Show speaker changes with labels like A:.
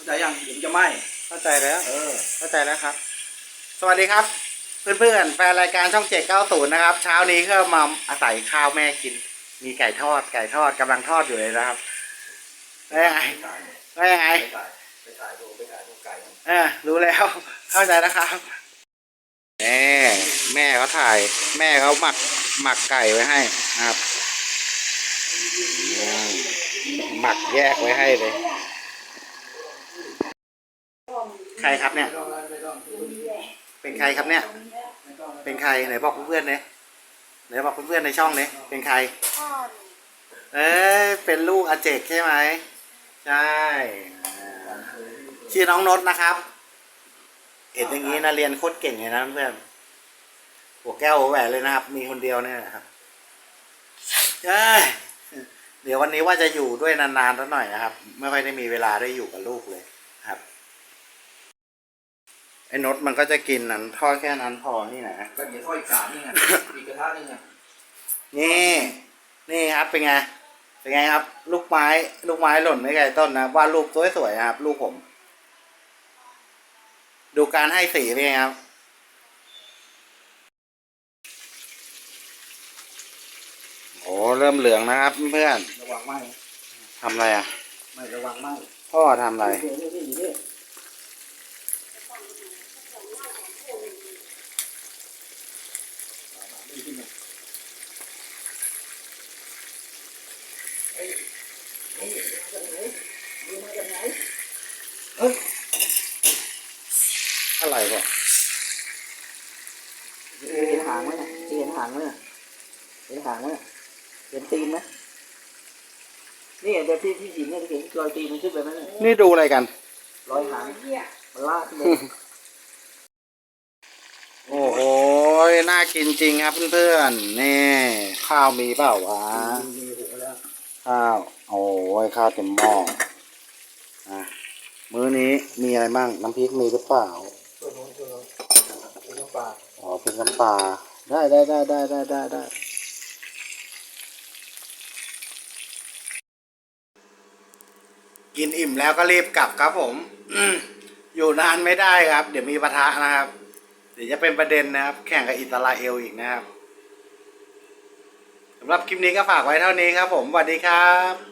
A: เข้าใจยังเดี๋ยวมันจะไหม้
B: เข้าใจแล้ว
A: เออ
B: เข้าใจแล้วครับ สวัสดีครับ เพื่อนๆ แฟนรายการช่องเจ็ดเก้าศูนย์นะครับ เช้านี้ก็มาอาศัยข้าวแม่กิน มีไก่ทอด ไก่ทอดกำลังทอดอยู่เลยนะครับได้ยังไง
A: ไปถ่าย
B: ได้ยังไง
A: ไปถ่ายไปถ่ายดูไปถ่ายดูไก่
B: เออรู้แล้ว เข้าใจแล้วครับแม่แม่เขาถ่าย แม่เขาหมักหมักไก่ไว้ให้นะครับอืมหมักแยกไว้ให้เลย ใครครับเนี่ย เป็นใครครับเนี่ย เป็นใครไหนบอกเพื่อนๆเนี่ยไหนบอกเพื่อนๆในช่องเนี่ยเป็นใคร เอ้ยเป็นลูกอาเจกใช่ไหมใช่ชื่อน้องนดนะครับ เห็นอย่างนี้นะเรียนโคตรเก่งเลยนะเพื่อนหัวแก้วหัวแหวนเลยนะครับ มีคนเดียวเนี่ยนะครับเอ้ยเดี๋ยววันนี้ว่าจะอยู่ด้วยนานๆสักหน่อยนะครับ ไม่ค่อยได้มีเวลาได้อยู่กับลูกเลย ไอ้นดมันก็จะกินนั้นทอดแค่นั้นพอนี่นะ
A: ก็เดี๋ยวทอดอีกสามนี่ไงอีกกระทะนึงไง
B: นี่ นี่ครับเป็นไงเป็นไงครับ ลูกไม้ลูกไม้หล่นไม่ไกลต้นนะวาดรูปสวยๆนะครับ ลูกผม ดูการให้สีเป็นไงครับโอ้เริ่มเหลืองนะครับเพื่อน
A: ระวังไหม้
B: ทำอะไรอะ
A: ไม่ระวังไหม้
B: พ่อทำอะไร
A: นี่นี่นี่นี่นี่ขึ้นมาเอ้ยนี่มาจากไหนนี่มาจากไหน
B: อะไรพ่อ
A: เห็นหางไหมน่ะเห็นหางไหมน่ะเห็นหางไหมน่ะเห็นตีนไหมนี่เดี๋ยวที่ที่หินเนี่ยเห็นรอยตีนมันขึ้นไปไหมเนี่ย
B: นี่ดูอะไรกัน
A: รอยหางมันลากขึ้นไป
B: โอ้โห น่ากินจริงครับเพื่อนๆ นี่ ข้าวมีเปล่าวะ
A: มีหัวแล้ว
B: ข้าว โอ้ยข้าวเต็มหม้ออะมื้อนี้มีอะไรบ้าง น้ำพริกมีหรือเปล่า
A: ตัวโน้นตัวน้นตัวน้ำปลา
B: อ๋อเป็นน้ำปลา ได้ได้ได้ได้ได้ได้ได้กินอิ่มแล้วก็รีบกลับครับผม อยู่นานไม่ได้ครับ เดี๋ยวมีปะทะนะครับ ดี๋ยวจะเป็นประเด็นนะครับ แข่งกับอิตาลาเอลอีกนะครับสำหรับคลิปนี้ก็ฝากไว้เท่านี้ครับผมสวัสดีครับ